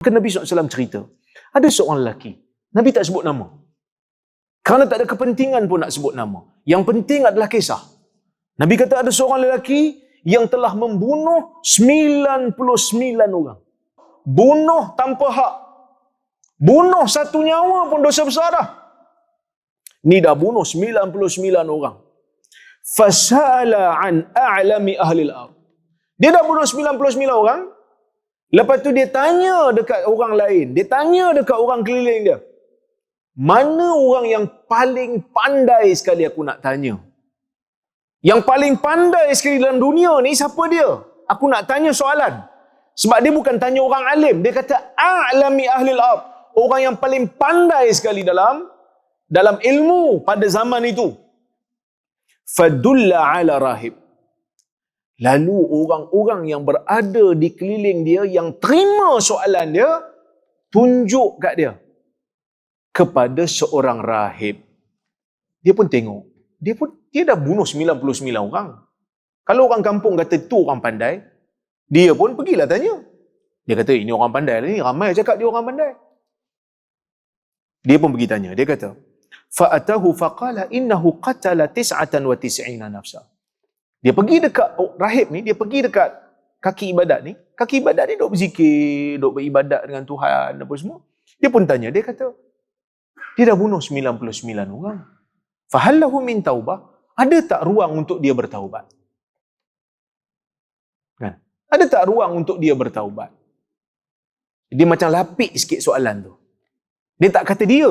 Maka Nabi SAW cerita, ada seorang lelaki, Nabi tak sebut nama. Kerana tak ada kepentingan pun nak sebut nama. Yang penting adalah kisah. Nabi kata ada seorang lelaki yang telah membunuh 99 orang. Bunuh tanpa hak. Bunuh satu nyawa pun dosa besar dah. Ni dah bunuh 99 orang. Fasala an a'lami ahli al-ard. Dia dah bunuh 99 orang. Lepas tu dia tanya dekat orang lain. Dia tanya dekat orang keliling dia. Mana orang yang paling pandai sekali aku nak tanya? Yang paling pandai sekali dalam dunia ni siapa dia? Aku nak tanya soalan. Sebab dia bukan tanya orang alim. Dia kata, A'lami ahli al Orang yang paling pandai sekali dalam dalam ilmu pada zaman itu. Fadulla ala rahib. Lalu orang-orang yang berada di keliling dia, yang terima soalan dia, tunjuk kat dia. Kepada seorang rahib. Dia pun tengok. Dia pun dia dah bunuh 99 orang. Kalau orang kampung kata tu orang pandai, dia pun pergilah tanya. Dia kata ini orang pandai ni, ramai cakap dia orang pandai. Dia pun pergi tanya. Dia kata, fa'atahu faqala innahu qatala tis'atan wa tis'ina nafsa. Dia pergi dekat oh, rahib ni, dia pergi dekat kaki ibadat ni. Kaki ibadat ni duk berzikir, duk beribadat dengan Tuhan apa semua. Dia pun tanya, dia kata, dia dah bunuh 99 orang. Fahallahu min taubah? Ada tak ruang untuk dia bertaubat? Kan? Ada tak ruang untuk dia bertaubat? Dia macam lapik sikit soalan tu. Dia tak kata dia.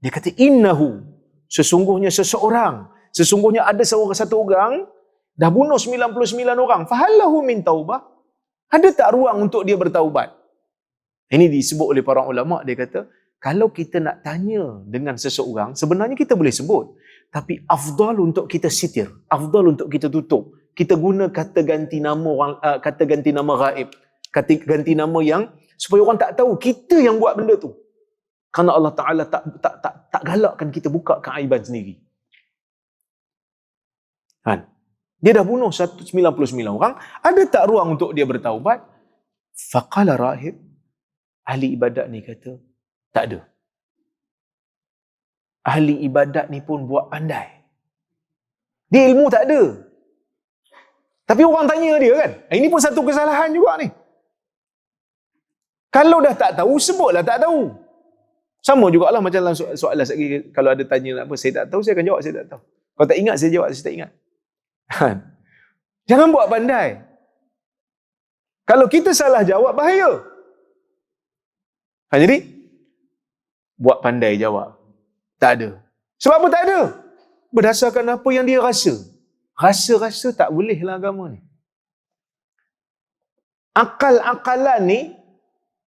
Dia kata innahu. Sesungguhnya seseorang. Sesungguhnya ada seorang satu orang dah bunuh 99 orang. Fahallahu min taubah? Ada tak ruang untuk dia bertaubat? Ini disebut oleh para ulama dia kata kalau kita nak tanya dengan seseorang sebenarnya kita boleh sebut tapi afdal untuk kita sitir, afdal untuk kita tutup. Kita guna kata ganti nama orang uh, kata ganti nama gaib, kata ganti nama yang supaya orang tak tahu kita yang buat benda tu. Kerana Allah Taala tak tak tak tak galakkan kita buka keaiban sendiri. Kan? Dia dah bunuh 199 orang, ada tak ruang untuk dia bertaubat? Faqala rahib ahli ibadat ni kata, tak ada. Ahli ibadat ni pun buat pandai. Dia ilmu tak ada. Tapi orang tanya dia kan. Ini pun satu kesalahan juga ni. Kalau dah tak tahu, sebutlah tak tahu. Sama juga lah macam dalam soalan lagi kalau ada tanya apa, saya tak tahu, saya akan jawab, saya tak tahu. Kalau tak ingat, saya jawab, saya tak ingat. Kan? Jangan buat pandai. Kalau kita salah jawab, bahaya. Ha, jadi, buat pandai jawab. Tak ada. Sebab apa tak ada? Berdasarkan apa yang dia rasa. Rasa-rasa tak bolehlah agama ni. Akal-akalan ni,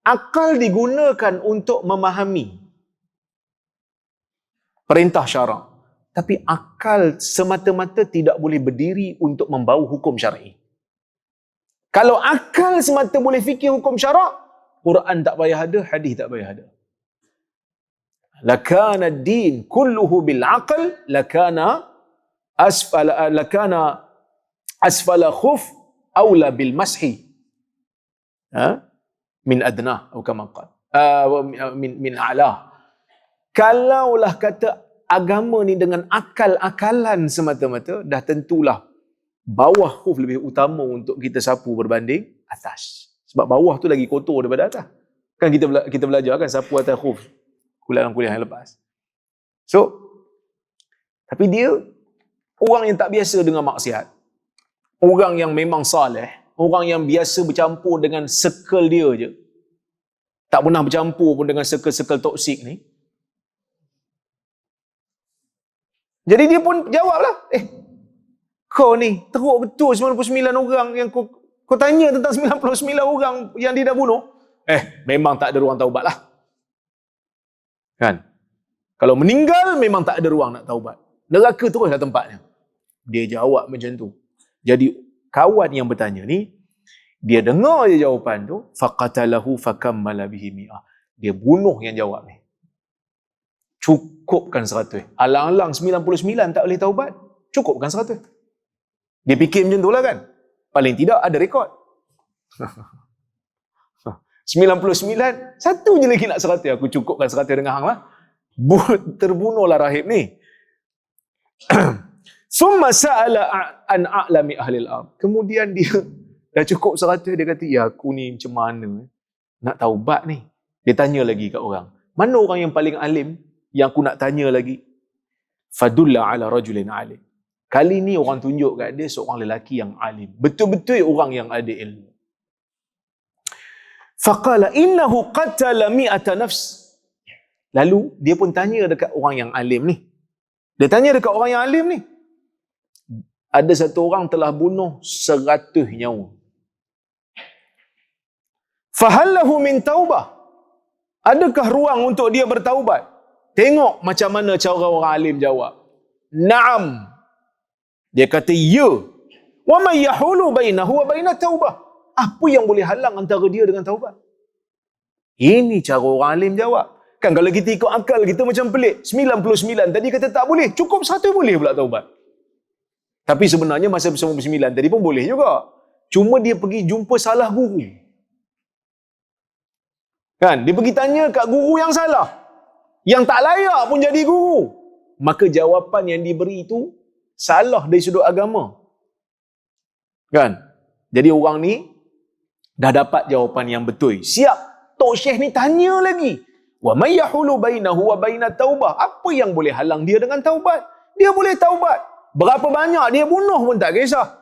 akal digunakan untuk memahami perintah syarak. Tapi akal semata-mata tidak boleh berdiri untuk membawa hukum syar'i. Kalau akal semata boleh fikir hukum syarak, Quran tak payah ada, hadis tak payah ada. Lakana din kulluhu bil aql, lakana asfala lakana asfala khuf aula bil mashi. Ha? Min adna atau kama qala. Uh, min min a'la. Kalaulah kata agama ni dengan akal-akalan semata-mata, dah tentulah bawah khuf lebih utama untuk kita sapu berbanding atas. Sebab bawah tu lagi kotor daripada atas. Kan kita kita belajar kan sapu atas khuf kuliah kuliah yang lepas. So, tapi dia orang yang tak biasa dengan maksiat. Orang yang memang saleh, orang yang biasa bercampur dengan circle dia je. Tak pernah bercampur pun dengan circle-circle toksik ni. Jadi dia pun jawablah, eh, kau ni teruk betul 99 orang yang kau, kau tanya tentang 99 orang yang dia dah bunuh. Eh, memang tak ada ruang taubat lah. Kan? Kalau meninggal memang tak ada ruang nak taubat. Neraka teruslah tempatnya. Dia jawab macam tu. Jadi kawan yang bertanya ni dia dengar je jawapan tu faqatalahu fakammala bihi mi'ah. Dia bunuh yang jawab ni. Cukupkan 100. Alang-alang 99 tak boleh taubat. Cukupkan 100. Dia fikir macam tu lah kan. Paling tidak ada rekod. 99, satu je lagi nak 100. Aku cukupkan 100 dengan hang lah. Terbunuhlah rahib ni. Summa sa'ala an a'lami ahli Kemudian dia dah cukup 100 dia kata, "Ya, aku ni macam mana nak taubat ni?" Dia tanya lagi kat orang. Mana orang yang paling alim yang aku nak tanya lagi? Fadulla ala rajulin alim. Kali ni orang tunjuk kat dia seorang lelaki yang alim. Betul-betul orang yang ada ilmu. Faqala innahu qatala mi'ata nafs. Lalu dia pun tanya dekat orang yang alim ni. Dia tanya dekat orang yang alim ni. Ada satu orang telah bunuh seratus nyawa. Fahallahu min taubah. Adakah ruang untuk dia bertaubat? Tengok macam mana cara orang alim jawab. Naam. Dia kata ya. Wa may yahulu bainahu wa bainat taubah. Apa yang boleh halang antara dia dengan taubat? Ini cara orang alim jawab. Kan kalau kita ikut akal kita macam pelik. 99 tadi kata tak boleh. Cukup satu boleh pula taubat. Tapi sebenarnya masa 99 tadi pun boleh juga. Cuma dia pergi jumpa salah guru. Kan? Dia pergi tanya kat guru yang salah. Yang tak layak pun jadi guru. Maka jawapan yang diberi itu salah dari sudut agama. Kan? Jadi orang ni dah dapat jawapan yang betul. Siap. Tok Syekh ni tanya lagi. Wa may yahulu bainahu wa bainat taubah? Apa yang boleh halang dia dengan taubat? Dia boleh taubat. Berapa banyak dia bunuh pun tak kisah.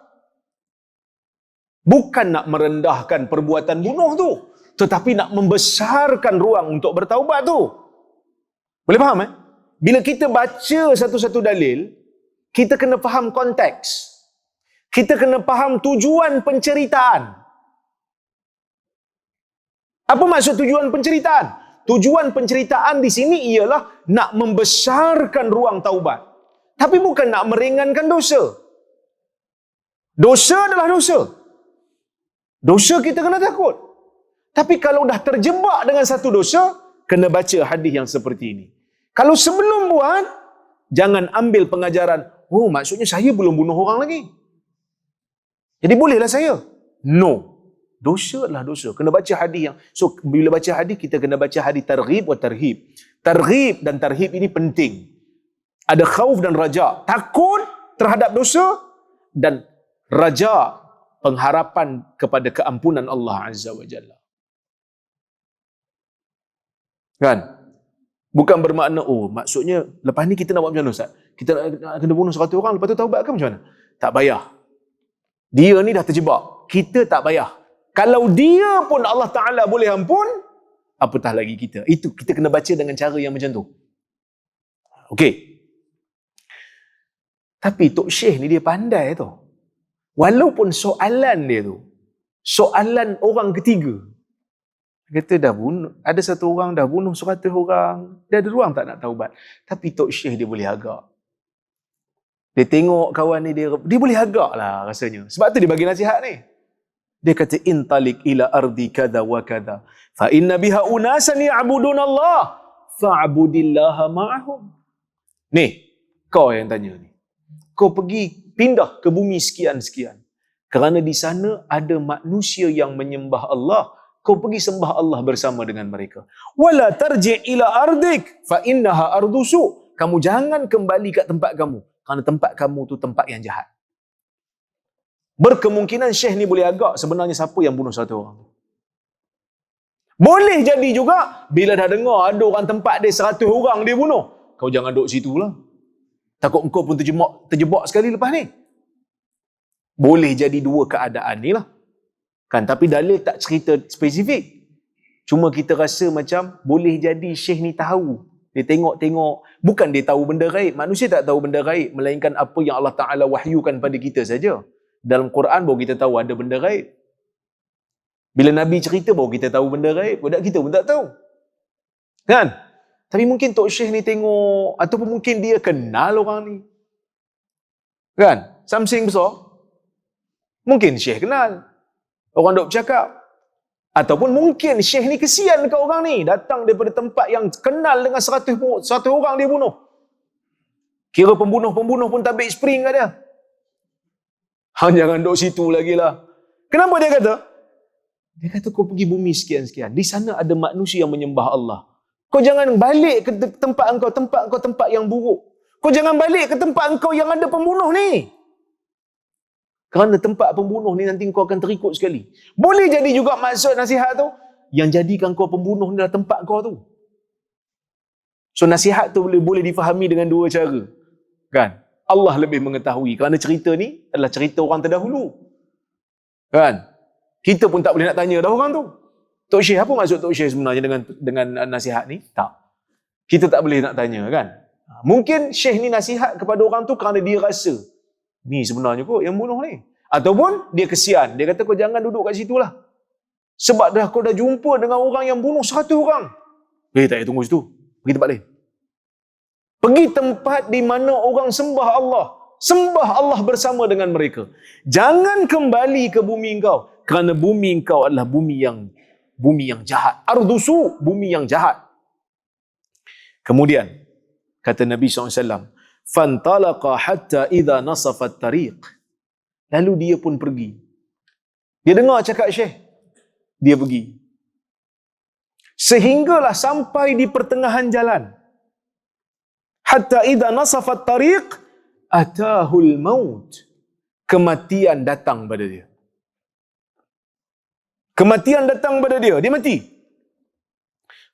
Bukan nak merendahkan perbuatan bunuh tu, tetapi nak membesarkan ruang untuk bertaubat tu. Boleh faham eh? Bila kita baca satu-satu dalil, kita kena faham konteks. Kita kena faham tujuan penceritaan. Apa maksud tujuan penceritaan? Tujuan penceritaan di sini ialah nak membesarkan ruang taubat. Tapi bukan nak meringankan dosa. Dosa adalah dosa. Dosa kita kena takut. Tapi kalau dah terjebak dengan satu dosa, kena baca hadis yang seperti ini. Kalau sebelum buat, jangan ambil pengajaran, oh maksudnya saya belum bunuh orang lagi. Jadi bolehlah saya? No. Dosa adalah dosa. Kena baca hadis yang so bila baca hadis kita kena baca hadis targhib wa tarhib. Targhib dan tarhib ini penting. Ada khauf dan raja. Takut terhadap dosa dan raja pengharapan kepada keampunan Allah Azza wa Jalla. Kan? Bukan bermakna, oh maksudnya lepas ni kita nak buat macam mana Ustaz? Kita nak kena bunuh seratus orang, lepas tu taubat ke macam mana? Tak payah. Dia ni dah terjebak. Kita tak payah. Kalau dia pun Allah Ta'ala boleh ampun, apatah lagi kita. Itu kita kena baca dengan cara yang macam tu. Okey. Tapi Tok Syekh ni dia pandai tu. Walaupun soalan dia tu, soalan orang ketiga, dia kata dah bunuh, ada satu orang dah bunuh seratus orang. Dia ada ruang tak nak taubat. Tapi Tok Syekh dia boleh agak. Dia tengok kawan ni, dia, dia boleh agak lah rasanya. Sebab tu dia bagi nasihat ni. Dia kata, intalik ila ardi kada wa kada. Fa inna biha unasan ya'budun Allah. Fa'budillaha ma'ahum. Ni, kau yang tanya ni. Kau pergi pindah ke bumi sekian-sekian. Kerana di sana ada manusia yang menyembah Allah kau pergi sembah Allah bersama dengan mereka. Wala tarji ila ardik fa innaha ardusu. Kamu jangan kembali ke tempat kamu kerana tempat kamu tu tempat yang jahat. Berkemungkinan Syekh ni boleh agak sebenarnya siapa yang bunuh satu orang. Boleh jadi juga bila dah dengar ada orang tempat dia seratus orang dia bunuh. Kau jangan duduk situ lah. Takut engkau pun terjebak, terjebak sekali lepas ni. Boleh jadi dua keadaan ni lah. Kan tapi dalil tak cerita spesifik. Cuma kita rasa macam boleh jadi syekh ni tahu. Dia tengok-tengok, bukan dia tahu benda gaib. Manusia tak tahu benda gaib melainkan apa yang Allah Taala wahyukan pada kita saja. Dalam Quran baru kita tahu ada benda gaib. Bila Nabi cerita baru kita tahu benda gaib. Budak kita pun tak tahu. Kan? Tapi mungkin Tok Syekh ni tengok ataupun mungkin dia kenal orang ni. Kan? Something besar. Mungkin Syekh kenal. Orang duk bercakap. Ataupun mungkin syekh ni kesian dekat orang ni. Datang daripada tempat yang kenal dengan seratus, orang dia bunuh. Kira pembunuh-pembunuh pun tabik spring kat dia. Ha, jangan duduk situ lagi lah. Kenapa dia kata? Dia kata kau pergi bumi sekian-sekian. Di sana ada manusia yang menyembah Allah. Kau jangan balik ke tempat engkau, tempat engkau tempat yang buruk. Kau jangan balik ke tempat engkau yang ada pembunuh ni. Kerana tempat pembunuh ni nanti kau akan terikut sekali. Boleh jadi juga maksud nasihat tu, yang jadikan kau pembunuh ni adalah tempat kau tu. So nasihat tu boleh boleh difahami dengan dua cara. Kan? Allah lebih mengetahui kerana cerita ni adalah cerita orang terdahulu. Kan? Kita pun tak boleh nak tanya dah orang tu. Tok Syekh apa maksud Tok Syekh sebenarnya dengan dengan nasihat ni? Tak. Kita tak boleh nak tanya kan? Mungkin Syekh ni nasihat kepada orang tu kerana dia rasa ni sebenarnya kok yang bunuh ni. Ataupun dia kesian. Dia kata kau jangan duduk kat situ lah. Sebab dah kau dah jumpa dengan orang yang bunuh satu orang. Eh tak payah tunggu situ. Pergi tempat lain. Pergi tempat di mana orang sembah Allah. Sembah Allah bersama dengan mereka. Jangan kembali ke bumi engkau. Kerana bumi engkau adalah bumi yang bumi yang jahat. Ardusu, bumi yang jahat. Kemudian, kata Nabi SAW, Fantalaqa hatta idha nasafat tariq. Lalu dia pun pergi. Dia dengar cakap Syekh. Dia pergi. Sehinggalah sampai di pertengahan jalan. Hatta idha nasafat tariq, atahul maut. Kematian datang pada dia. Kematian datang pada dia. Dia mati.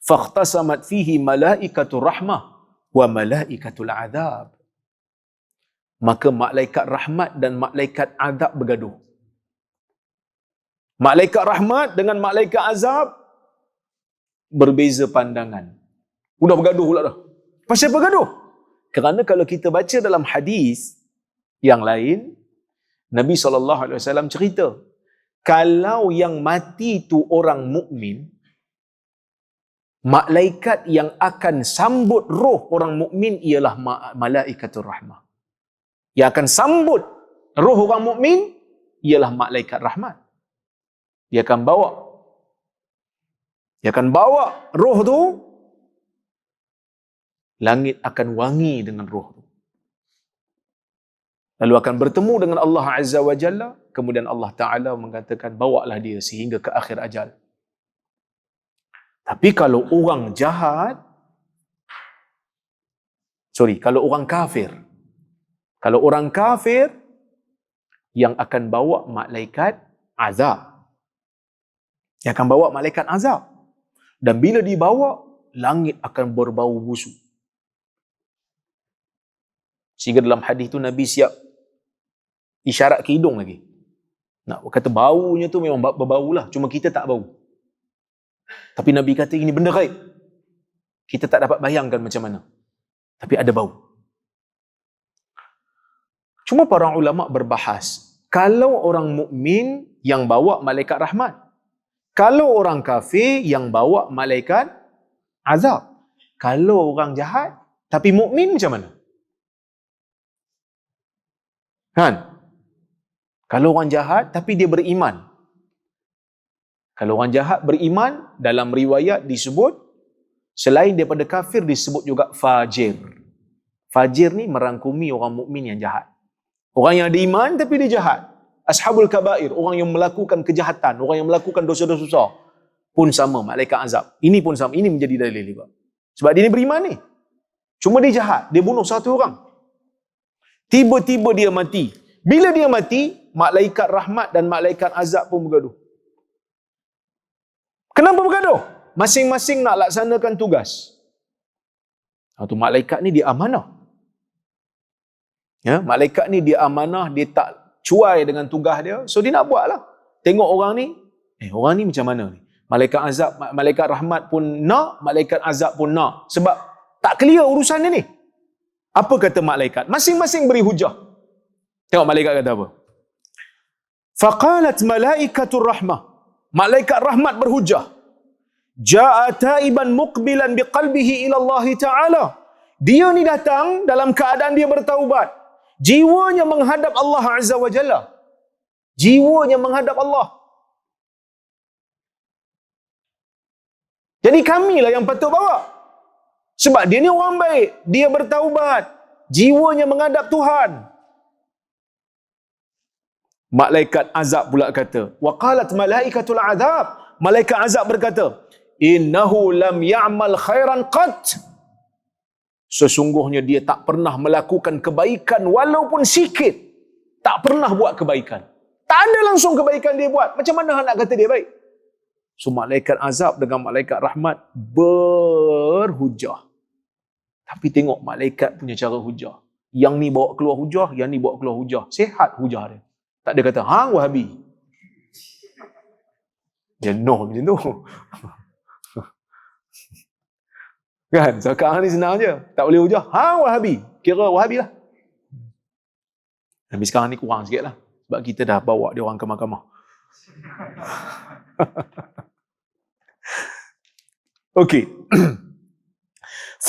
Fakhtasamat fihi malaikatul rahmah wa malaikatul adab. Maka malaikat rahmat dan malaikat azab bergaduh. Malaikat rahmat dengan malaikat azab berbeza pandangan. Sudah bergaduh pula dah. Pasal bergaduh? Kerana kalau kita baca dalam hadis yang lain, Nabi SAW cerita, kalau yang mati tu orang mukmin, malaikat yang akan sambut roh orang mukmin ialah malaikatur rahmah. Yang akan sambut roh orang mukmin ialah malaikat rahmat. Dia akan bawa dia akan bawa roh tu langit akan wangi dengan roh tu. Lalu akan bertemu dengan Allah Azza wa Jalla, kemudian Allah Taala mengatakan bawalah dia sehingga ke akhir ajal. Tapi kalau orang jahat sorry, kalau orang kafir kalau orang kafir yang akan bawa malaikat azab. Yang akan bawa malaikat azab. Dan bila dibawa, langit akan berbau busuk. Sehingga dalam hadis tu Nabi siap isyarat ke hidung lagi. Nak kata baunya tu memang berbau lah. Cuma kita tak bau. Tapi Nabi kata ini benda gaib. Kita tak dapat bayangkan macam mana. Tapi ada bau. Cuma para ulama berbahas, kalau orang mukmin yang bawa malaikat rahmat, kalau orang kafir yang bawa malaikat azab, kalau orang jahat tapi mukmin macam mana? Kan? Kalau orang jahat tapi dia beriman. Kalau orang jahat beriman dalam riwayat disebut selain daripada kafir disebut juga fajir. Fajir ni merangkumi orang mukmin yang jahat. Orang yang ada iman tapi dia jahat. Ashabul kabair, orang yang melakukan kejahatan, orang yang melakukan dosa-dosa susah pun sama malaikat azab. Ini pun sama. Ini menjadi dalil juga. Sebab dia ni beriman ni. Cuma dia jahat. Dia bunuh satu orang. Tiba-tiba dia mati. Bila dia mati, malaikat rahmat dan malaikat azab pun bergaduh. Kenapa bergaduh? Masing-masing nak laksanakan tugas. Satu malaikat ni dia amanah. Ya, malaikat ni dia amanah, dia tak cuai dengan tugas dia. So dia nak buat lah. Tengok orang ni, eh orang ni macam mana ni? Malaikat azab, malaikat rahmat pun nak, malaikat azab pun nak. Sebab tak clear urusan ni ni. Apa kata malaikat? Masing-masing beri hujah. Tengok malaikat kata apa? Faqalat malaikatur rahmah. Malaikat rahmat berhujah. Ja'a taiban muqbilan biqalbihi ila Allah Ta'ala. Dia ni datang dalam keadaan dia bertaubat. Jiwanya menghadap Allah Azza wa Jalla. Jiwanya menghadap Allah. Jadi kamilah yang patut bawa. Sebab dia ni orang baik. Dia bertaubat. Jiwanya menghadap Tuhan. Malaikat azab pula kata, wa qalat malaikatul azab. Malaikat azab berkata, innahu lam ya'mal khairan qat. Sesungguhnya dia tak pernah melakukan kebaikan walaupun sikit. Tak pernah buat kebaikan. Tak ada langsung kebaikan dia buat. Macam mana nak kata dia baik? So malaikat azab dengan malaikat rahmat berhujah. Tapi tengok malaikat punya cara hujah. Yang ni bawa keluar hujah, yang ni bawa keluar hujah. Sehat hujah dia. Tak ada kata, hang wahabi. Dia no macam tu. kan? Sekarang ni senang je. Tak boleh hujah. Hang wahabi. Kira wahabi lah. Tapi sekarang ni kurang sikit lah. Sebab kita dah bawa dia orang ke mahkamah. Okey.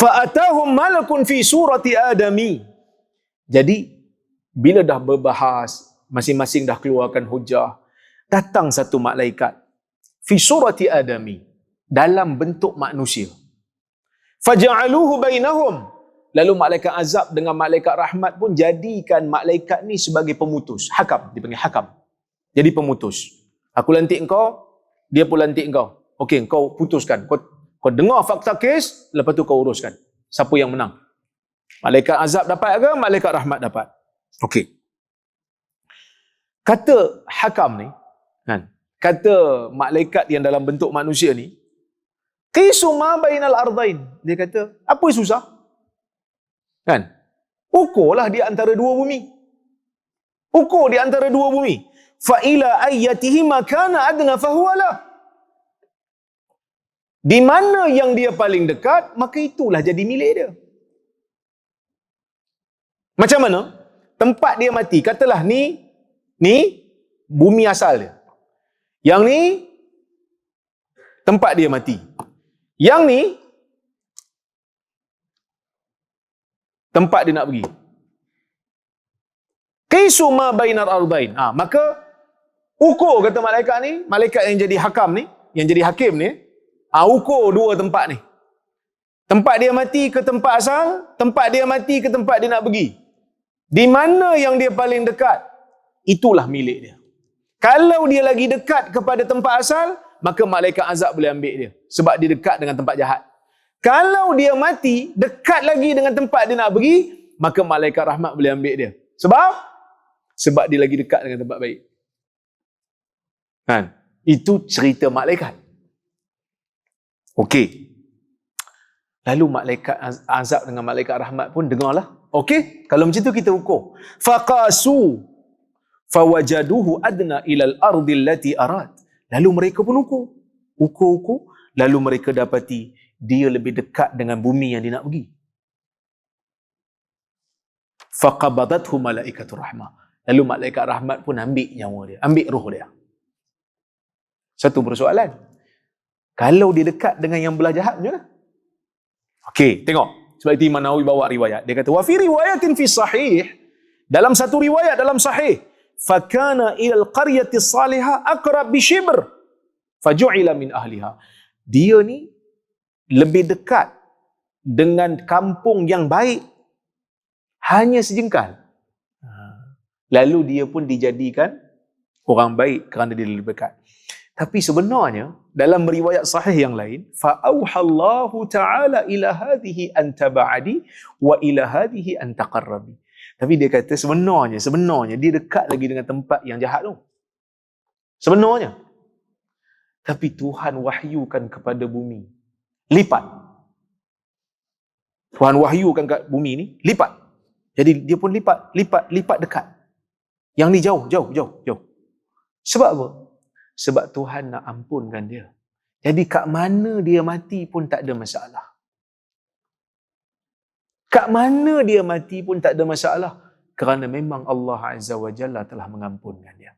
Fa'atahum malakun fi surati adami. Jadi, bila dah berbahas, masing-masing dah keluarkan hujah, datang satu malaikat. Fi surati adami. Dalam bentuk manusia. Faja'aluhu bainahum. Lalu malaikat azab dengan malaikat rahmat pun jadikan malaikat ni sebagai pemutus. Hakam. Dia panggil hakam. Jadi pemutus. Aku lantik engkau, dia pun lantik engkau. Okey, kau putuskan. Kau kau dengar fakta kes, lepas tu kau uruskan. Siapa yang menang? Malaikat azab dapat ke? Malaikat rahmat dapat. Okey. Kata hakam ni, kan? Kata malaikat yang dalam bentuk manusia ni, Qisu ma bainal ardain. Dia kata, apa susah? Kan? Ukurlah di antara dua bumi. Ukur di antara dua bumi. Fa ila ayyatihi ma kana adna fa huwa lah. Di mana yang dia paling dekat, maka itulah jadi milik dia. Macam mana? Tempat dia mati. Katalah ni, ni bumi asal dia. Yang ni, tempat dia mati. Yang ni, tempat dia nak pergi. Kaisu ma bainar ardain. Ha, maka, ukur kata malaikat ni, malaikat yang jadi hakam ni, yang jadi hakim ni, ha, ukur dua tempat ni. Tempat dia mati ke tempat asal, tempat dia mati ke tempat dia nak pergi. Di mana yang dia paling dekat, itulah milik dia. Kalau dia lagi dekat kepada tempat asal, maka malaikat azab boleh ambil dia. Sebab dia dekat dengan tempat jahat. Kalau dia mati, dekat lagi dengan tempat dia nak pergi, maka malaikat rahmat boleh ambil dia. Sebab? Sebab dia lagi dekat dengan tempat baik. Kan? Itu cerita malaikat. Okey. Lalu malaikat azab dengan malaikat rahmat pun dengarlah. Okey, kalau macam tu kita ukur. Faqasu fawajaduhu adna ila al-ardi allati arad. Lalu mereka pun ukur. Ukur-ukur, lalu mereka dapati dia lebih dekat dengan bumi yang dia nak pergi. Faqabadathu malaikatur rahmah. Lalu malaikat rahmat pun ambil nyawa dia, ambil roh dia. Satu persoalan. Kalau dia dekat dengan yang belah jahat macam mana? Okey, tengok. Sebab itu Imam Nawawi bawa riwayat. Dia kata, "Wa fi riwayatin fi sahih" dalam satu riwayat dalam sahih, "Fakana ila al-qaryati salihah aqrab bi shibr, faju'ila min ahliha." Dia ni lebih dekat dengan kampung yang baik hanya sejengkal. Ha. Lalu dia pun dijadikan orang baik kerana dia lebih dekat. Tapi sebenarnya dalam riwayat sahih yang lain, fa auhallahu ta'ala ila hadhihi an tab'adi wa ila hadhihi an taqarrabi. Tapi dia kata sebenarnya, sebenarnya dia dekat lagi dengan tempat yang jahat tu. Sebenarnya. Tapi Tuhan wahyukan kepada bumi. Lipat. Tuhan wahyukan kat bumi ni, lipat. Jadi dia pun lipat, lipat, lipat dekat. Yang ni jauh, jauh, jauh, jauh. Sebab apa? Sebab Tuhan nak ampunkan dia. Jadi kat mana dia mati pun tak ada masalah. Kat mana dia mati pun tak ada masalah. Kerana memang Allah Azza wa Jalla telah mengampunkan dia.